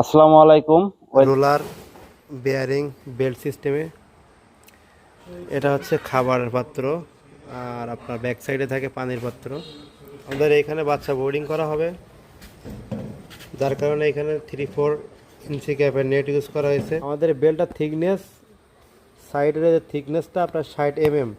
আসসালামু আলাইকুম। Roller bearing belt সিস্টেমে। এটা হচ্ছে খাবারের পাত্র আর আপনার ব্যাক সাইডে থাকে পানির পাত্র। আমাদের এখানে বাচ্চা বোর্ডিং করা হবে। যার কারণে এখানে থ্রি ফোর ইঞ্চি ক্যাপের নেট ইউজ করা হয়েছে। আমাদের বেল্টটার থিকনেস সাইডের যে থিকনেসটা আপনার ষাট এম এম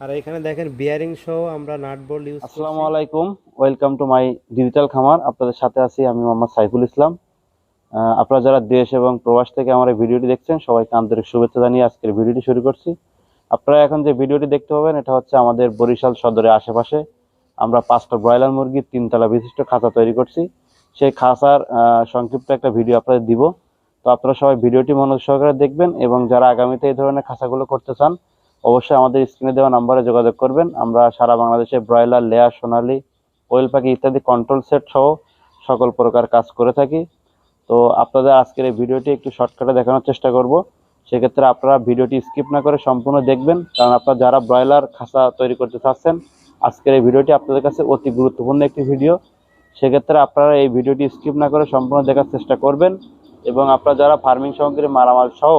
আর এখানে দেখেন বিয়ারিং সহ আমরা নাট বোল্ট ইউজ আসসালামু আলাইকুম। ওয়েলকাম টু মাই ডিজিটাল খামার। আপনাদের সাথে আছি আমি মোহাম্মদ সাইফুল ইসলাম। আপনারা যারা দেশ এবং প্রবাস থেকে আমার এই ভিডিওটি দেখছেন, সবাইকে আন্তরিক শুভেচ্ছা জানিয়ে আজকের ভিডিওটি শুরু করছি। আপনারা এখন যে ভিডিওটি দেখতে পাবেন, এটা হচ্ছে আমাদের বরিশাল সদরের আশেপাশে। আমরা পাঁচটা ব্রয়লার মুরগির তিনতলা বিশিষ্ট খাঁচা তৈরি করছি। সেই খাঁচার সংক্ষিপ্ত একটা ভিডিও আপনাদের দিব। তো আপনারা সবাই ভিডিওটি মনোযোগ সহকারে দেখবেন এবং যারা আগামীতে এই ধরনের খাঁচাগুলো করতে চান, অবশ্যই আমাদের স্ক্রিনে দেওয়া নাম্বারে যোগাযোগ করবেন। আমরা সারা বাংলাদেশে ব্রয়লার, লেয়ার, সোনালি, ওয়েল পাখি ইত্যাদি কন্ট্রোল সেট সহ সকল প্রকার কাজ করে থাকি। তো আপনাদের আজকের এই ভিডিওটি একটু শর্টকাটে দেখানোর চেষ্টা করব। সেক্ষেত্রে আপনারা ভিডিওটি স্কিপ না করে সম্পূর্ণ দেখবেন, কারণ আপনারা যারা ব্রয়লার খাসা তৈরি করতে চাচ্ছেন, আজকের এই ভিডিওটি আপনাদের কাছে অতি গুরুত্বপূর্ণ একটি ভিডিও। সেক্ষেত্রে আপনারা এই ভিডিওটি স্কিপ না করে সম্পূর্ণ দেখার চেষ্টা করবেন এবং আপনারা যারা ফার্মিং সামগ্রী মালামাল সহ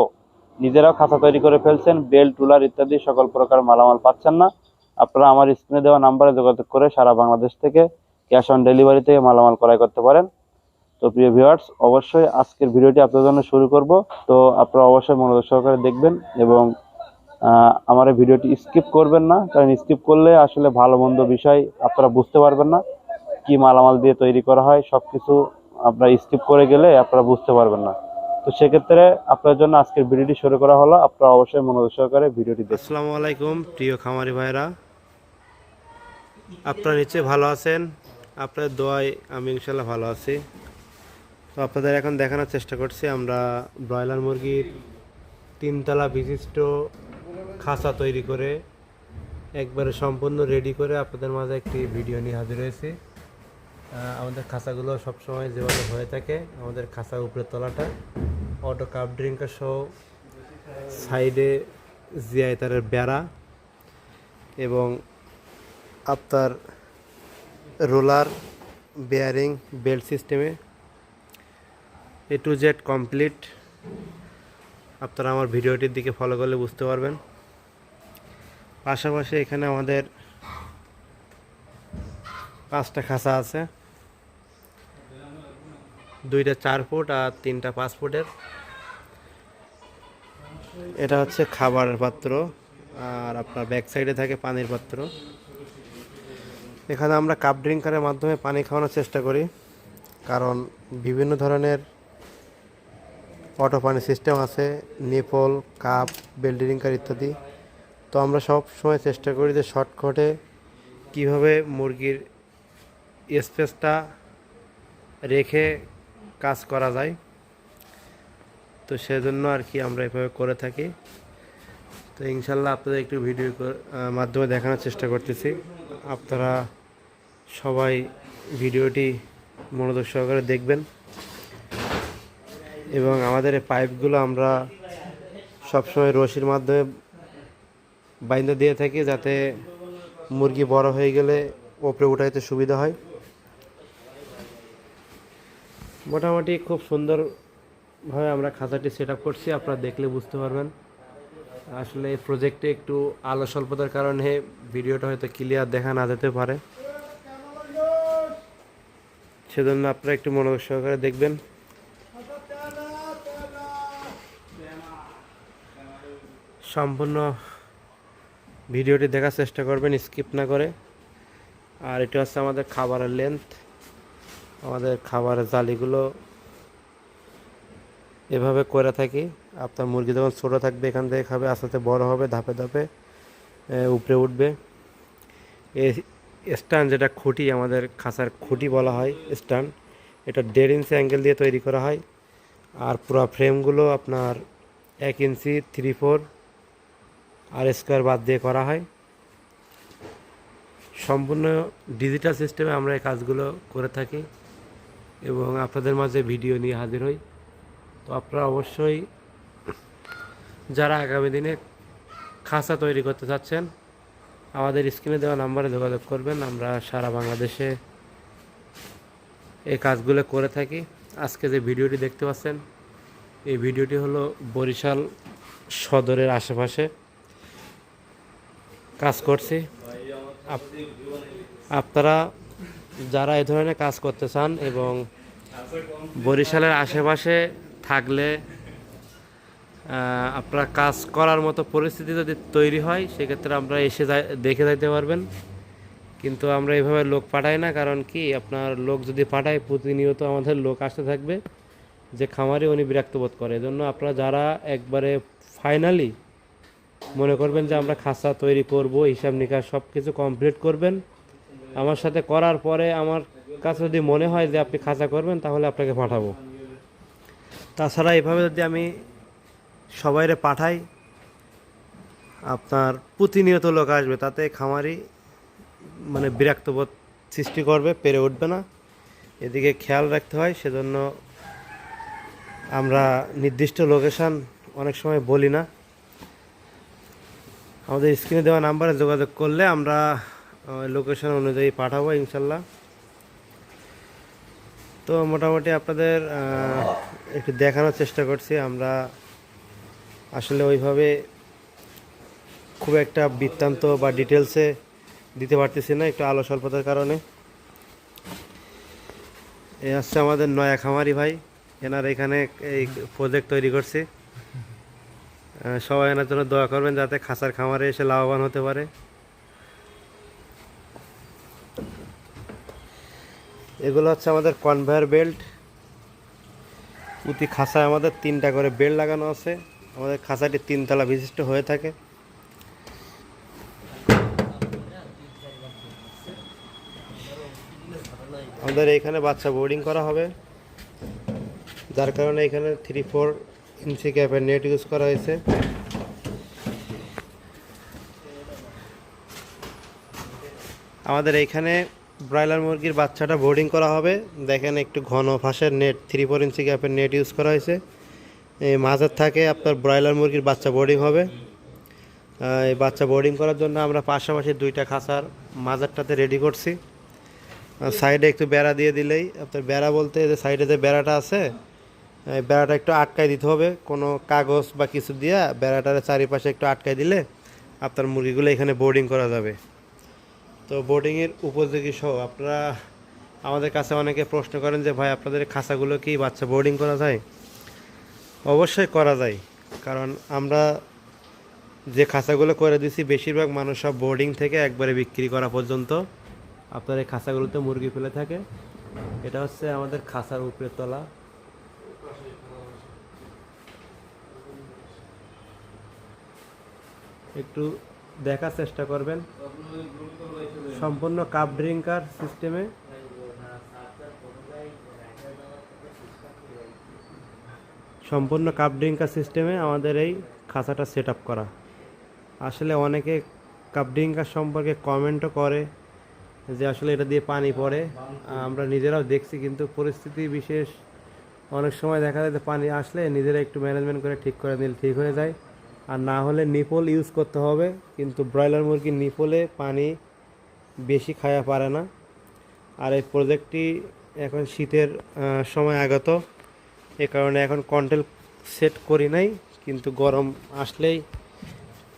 নিজেরাও খাঁচা তৈরি করে ফেলছেন, বেল, টুলার ইত্যাদি সকল প্রকার মালামাল পাচ্ছেন না, আপনারা আমার স্ক্রিনে দেওয়া নাম্বারে যোগাযোগ করে সারা বাংলাদেশ থেকে ক্যাশ অন ডেলিভারি থেকে মালামাল ক্রয় করতে পারেন। তো প্রিয় ভিউয়ার্স, অবশ্যই আজকের ভিডিওটি আপনাদের জন্য শুরু করব। তো আপনারা অবশ্যই মনোযোগ সহকারে দেখবেন এবং আমার এই ভিডিওটি স্কিপ করবেন না, কারণ স্কিপ করলে আসলে ভালো মন্দ বিষয় আপনারা বুঝতে পারবেন না। কি মালামাল দিয়ে তৈরি করা হয় সব কিছু আপনারা স্কিপ করে গেলে আপনারা বুঝতে পারবেন না। তো সেক্ষেত্রে আপনার জন্য আজকের ভিডিওটি শুরু করা হলো। আপনারা অবশ্যই মনোযোগ সহকারে ভিডিওটি দেখুন। আসসালামু আলাইকুম, প্রিয় খামারি ভাইরা আপনারা নিশ্চয়ই ভালো আছেন। আপনার দোয়ায় আমি ইনশাল্লাহ ভালো আছি। তো আপনাদের এখন দেখানোর চেষ্টা করছি, আমরা ব্রয়লার মুরগির তিনতলা বিশিষ্ট খাঁচা তৈরি করে একবারে সম্পূর্ণ রেডি করে আপনাদের মাঝে একটি ভিডিও নিয়ে হাজির হয়েছি। আমাদের খাঁচাগুলো সবসময় যেভাবে হয়ে থাকে, আমাদের খাঁচার উপরের তলাটা অটো কাপ ড্রিঙ্কার সহ সাইডে জিআই তারের বেড়া এবং আপনার রোলার বেয়ারিং বেল্ট সিস্টেমে এ টু জেড কমপ্লিট আপনারা আমার ভিডিওটির দিকে ফলো করলে বুঝতে পারবেন। পাশাপাশি এখানে আমাদের পাঁচটা খাঁচা আছে। দুইটা চার ফুট আর তিনটা পাঁচ ফুটের। এটা হচ্ছে খাবারের পাত্র আর আপনার ব্যাক সাইডে থাকে পানির পাত্র। এখানে আমরা কাপ ড্রিঙ্কারের মাধ্যমে পানি খাওয়ানোর চেষ্টা করি। কারণ বিভিন্ন ধরনের অটো পানি সিস্টেম আছে, নিপল, কাপ বেল ড্রিঙ্কার ইত্যাদি। তো আমরা সব সময় চেষ্টা করি যে শর্টকাটে কীভাবে মুরগির স্পেসটা রেখে কাজ করা যায়। তো সেজন্য আর কি আমরা এভাবে করে থাকি। তো ইনশাল্লাহ আপনাদের একটু ভিডিও মাধ্যমে দেখানোর চেষ্টা করতেছি। আপনারা সবাই ভিডিওটি মনোযোগ সহকারে দেখবেন। এবং আমাদের এই পাইপগুলো আমরা সবসময় রশির মাধ্যমে বাইন্দা দিয়ে থাকি যাতে মুরগি বড় হয়ে গেলে ওপরে উঠাইতে সুবিধা হয়। মোটামুটি খুব সুন্দরভাবে আমরা খাঁচাটি সেট করছি, আপনারা দেখলে বুঝতে পারবেন। আসলে এই প্রজেক্টে একটু আলো স্বল্পতার কারণে ভিডিওটা হয়তো ক্লিয়ার দেখা না যেতে পারে। সেজন্য আপনারা একটু মনোযোগ সহকারে দেখবেন। সম্পূর্ণ ভিডিওটি দেখার চেষ্টা করবেন, স্কিপ না করে। আর এটা হচ্ছে আমাদের খাবারের লেন্থ আমাদের খাবারের জালিগুলো এভাবে করে থাকি। আপনার মুরগি যখন ছোটো থাকবে, এখান থেকে খাবে, আস্তে আস্তে বড়ো হবে, ধাপে ধাপে উপরে উঠবে। স্ট্যান্ড যেটা খুঁটি, আমাদের খাঁচার খুঁটি বলা হয় স্ট্যান্ড এটা দেড় ইঞ্চি অ্যাঙ্গেল দিয়ে তৈরি করা হয়। আর পুরো ফ্রেমগুলো আপনার এক ইঞ্চি থ্রি ফোর আর স্কোয়ার বাদ দিয়ে করা হয়। সম্পূর্ণ ডিজিটাল সিস্টেমে আমরা এই কাজগুলো করে থাকি এবং আপনাদের মাঝে ভিডিও নিয়ে হাজির হই। তো আপনারা অবশ্যই যারা আগামী দিনে খাঁচা তৈরি করতে চাচ্ছেন, আমাদের স্ক্রিনে দেওয়া নাম্বারে যোগাযোগ করবেন। আমরা সারা বাংলাদেশে এই কাজগুলো করে থাকি। আজকে যে ভিডিওটি দেখতে পাচ্ছেন, এই ভিডিওটি হলো বরিশাল সদরের আশেপাশে। কাজ করছি। আপ- আপনারা যারা এই ধরনের কাজ করতে চান এবং বরিশালের আশেপাশে থাকলে আপনার কাজ করার মতো পরিস্থিতি যদি তৈরি হয়, সেক্ষেত্রে আমরা এসে দেখে যাইতে পারবেন। কিন্তু আমরা এভাবে লোক পাঠাই না, কারণ কি, আপনার লোক যদি পাঠায়, প্রতিনিয়ত আমাদের লোক আসতে থাকবে যে খামারে উনি বিরক্ত বোধ করে। এজন্য আপনারা যারা একবারে ফাইনালি মনে করবেন যে আমরা খাসা তৈরি করব, হিসাব নিকাশ সব কিছু কমপ্লিট করবেন। আমার সাথে করার পরে আমার কাছে যদি মনে হয় যে আপনি খাঁচা করবেন, তাহলে আপনাকে পাঠাবো। তাছাড়া এভাবে যদি আমি সবাইরে পাঠাই, আপনার প্রতিনিয়ত লোক আসবে, তাতে খামারি মানে বিরক্তবোধ সৃষ্টি করবে, পেরে উঠবে না। এদিকে খেয়াল রাখতে হয়, সেজন্য আমরা নির্দিষ্ট লোকেশন অনেক সময় বলি না। আমাদের স্ক্রিনে দেওয়া নাম্বারে যোগাযোগ করলে আমরা লোকেশন অনুযায়ী পাঠাবো ইনশাল্লাহ। তো মোটামুটি আপনাদের একটু দেখানোর চেষ্টা করছি। আমরা আসলে ওইভাবে খুব একটা বৃত্তান্ত বা ডিটেলসে দিতে পারতেছি না, একটু আলো স্বল্পতার কারণে। এ হচ্ছে আমাদের নয়া খামারি ভাই। এনার এখানে এই প্রজেক্ট তৈরি করছি। সবাই এনার জন্য দোয়া করবেন যাতে খাসার খামারে এসে লাভবান হতে পারে। এগুলো হচ্ছে আমাদের কনভেয়ার বেল্ট প্রতি খাসায় আমাদের তিনটা করে বেল্ট লাগানো আছে। আমাদের খাসাটি তিনতলা বিশিষ্ট হয়ে থাকে। আমাদের এখানে বাচ্চা বোর্ডিং করা হবে। যার কারণে এখানে থ্রি ফোর ইঞ্চি ক্যাপের নেট ইউজ করা হয়েছে। আমাদের এইখানে ব্রয়লার মুরগির বাচ্চাটা বোর্ডিং করা হবে। দেখেন একটু ঘন ফাঁসের নেট থ্রি ফোর ইঞ্চি ক্যাপের নেট ইউজ করা হয়েছে। এই মাঝের থাকে আপনার ব্রয়লার মুরগির বাচ্চা বোর্ডিং হবে। এই বাচ্চা বোর্ডিং করার জন্য আমরা পাশাপাশি দুইটা খাঁচার মাজারটাতে রেডি করছি। সাইডে একটু বেড়া দিয়ে দিলেই, আপনার বেড়া বলতে যে সাইডে যে বেড়াটা আছে বেড়াটা একটু আটকায় দিতে হবে। কোনো কাগজ বা কিছু দিয়ে বেড়াটার চারিপাশে একটু আটকায় দিলে আপনার মুরগিগুলো এখানে বোর্ডিং করা যাবে। তো বোর্ডিংয়ের উপযোগী সহ আপনারা আমাদের কাছে অনেকে প্রশ্ন করেন যে, ভাই, আপনাদের খাঁচাগুলো কি বাচ্চা বোর্ডিং করা যায়? অবশ্যই করা যায়। কারণ আমরা যে খাঁচাগুলো করে দিছি বেশিরভাগ মানুষ সব বোর্ডিং থেকে একবারে বিক্রি করা পর্যন্ত আপনার এই খাঁচাগুলোতে মুরগি ফেলে থাকে। এটা হচ্ছে আমাদের খাঁচার উপরে তলা। একটু দেখার চেষ্টা করবেন। সম্পূর্ণ কাপ ড্রিঙ্কার সিস্টেমে সম্পূর্ণ কাপ ড্রিঙ্কার সিস্টেমে আমাদের এই খাঁচাটা সেট করা। আসলে অনেকে কাপ ড্রিঙ্কার সম্পর্কে কমেন্টও করে যে আসলে এটা দিয়ে পানি পড়ে। আমরা নিজেরাও দেখছি কিন্তু পরিস্থিতি বিশেষ। অনেক সময় দেখা যায় পানি আসলে নিজেরা একটু ম্যানেজমেন্ট করে ঠিক করে দিলে ঠিক হয়ে যায়। আর না হলে নিপল ইউজ করতে হবে, কিন্তু ব্রয়লার মুরগি নিপলে পানি বেশি খাওয়া পারে না। আর এই প্রজেক্টটি এখন শীতের সময় আগত, এ কারণে এখন কন্ট্রোল সেট করি নাই, কিন্তু গরম আসলেই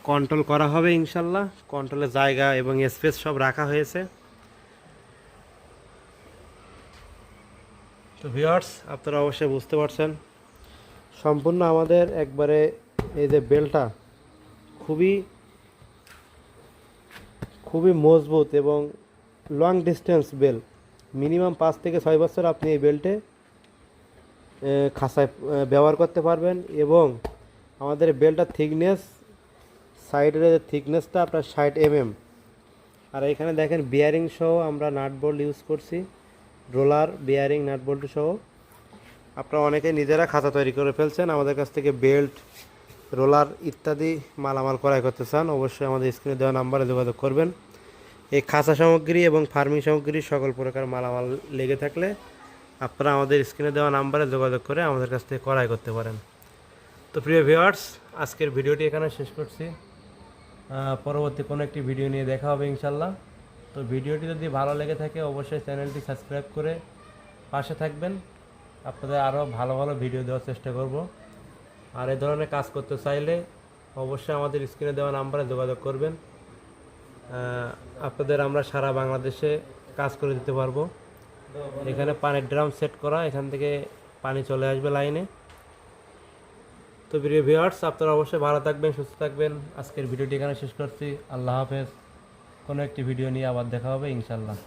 কন্ট্রোল করা হবে ইনশাল্লাহ। কন্ট্রোলের জায়গা এবং স্পেস সব রাখা হয়েছে। তো ভিউয়ার্স আপনারা অবশ্যই বুঝতে পারছেন। সম্পূর্ণ আমাদের একবারে এই যে বেলটা খুবই খুবই মজবুত এবং লং ডিস্টেন্স বেল মিনিমাম পাঁচ থেকে ছয় বছর আপনি এই বেল্টে খাসায় ব্যবহার করতে পারবেন এবং আমাদের বেল্টটার থিকনেস সাইডের যে থিকনেসটা আপনার ষাট এমএম আর এখানে দেখেন বিয়ারিং সহ আমরা নাট বোল্ট ইউজ করছি রোলার বিয়ারিং নাট বোল্ট সহ। আপনারা অনেকে নিজেরা খাতা তৈরি করে ফেলছেন, আমাদের কাছ থেকে বেল্ট রোলার ইত্যাদি মালামাল ক্রয় করতে চান, অবশ্যই আমাদের স্ক্রিনে দেওয়া নাম্বারে যোগাযোগ করবেন। এই খাঁচা সামগ্রী এবং ফার্মিং সামগ্রী সকল প্রকার মালামাল লেগে থাকলে আপনারা আমাদের স্ক্রিনে দেওয়া নাম্বারে যোগাযোগ করে আমাদের কাছ থেকে ক্রয় করতে পারেন। তো প্রিয় ভিউয়ার্স, আজকের ভিডিওটি এখানে শেষ করছি। পরবর্তী কোনো একটি ভিডিও নিয়ে দেখা হবে ইনশাল্লাহ তো ভিডিওটি যদি ভালো লেগে থাকে, অবশ্যই চ্যানেলটি সাবস্ক্রাইব করে পাশে থাকবেন। আপনাদের আরও ভালো ভালো ভিডিও দেওয়ার চেষ্টা করব। আর এই ধরনের কাজ করতে চাইলে অবশ্যই আমাদের স্ক্রিনে দেওয়া নাম্বারে যোগাযোগ করবেন। আপনাদের আমরা সারা বাংলাদেশে কাজ করে দিতে পারব। এখানে পানির ড্রাম সেট করা, এখান থেকে পানি চলে আসবে লাইনে। তো প্রিয় ভিউয়ার্স, আপনারা অবশ্যই ভালো থাকবেন, সুস্থ থাকবেন। আজকের ভিডিওটি এখানে শেষ করছি। আল্লাহ হাফেজ। কোনো একটি ভিডিও নিয়ে আবার দেখা হবে ইনশাল্লাহ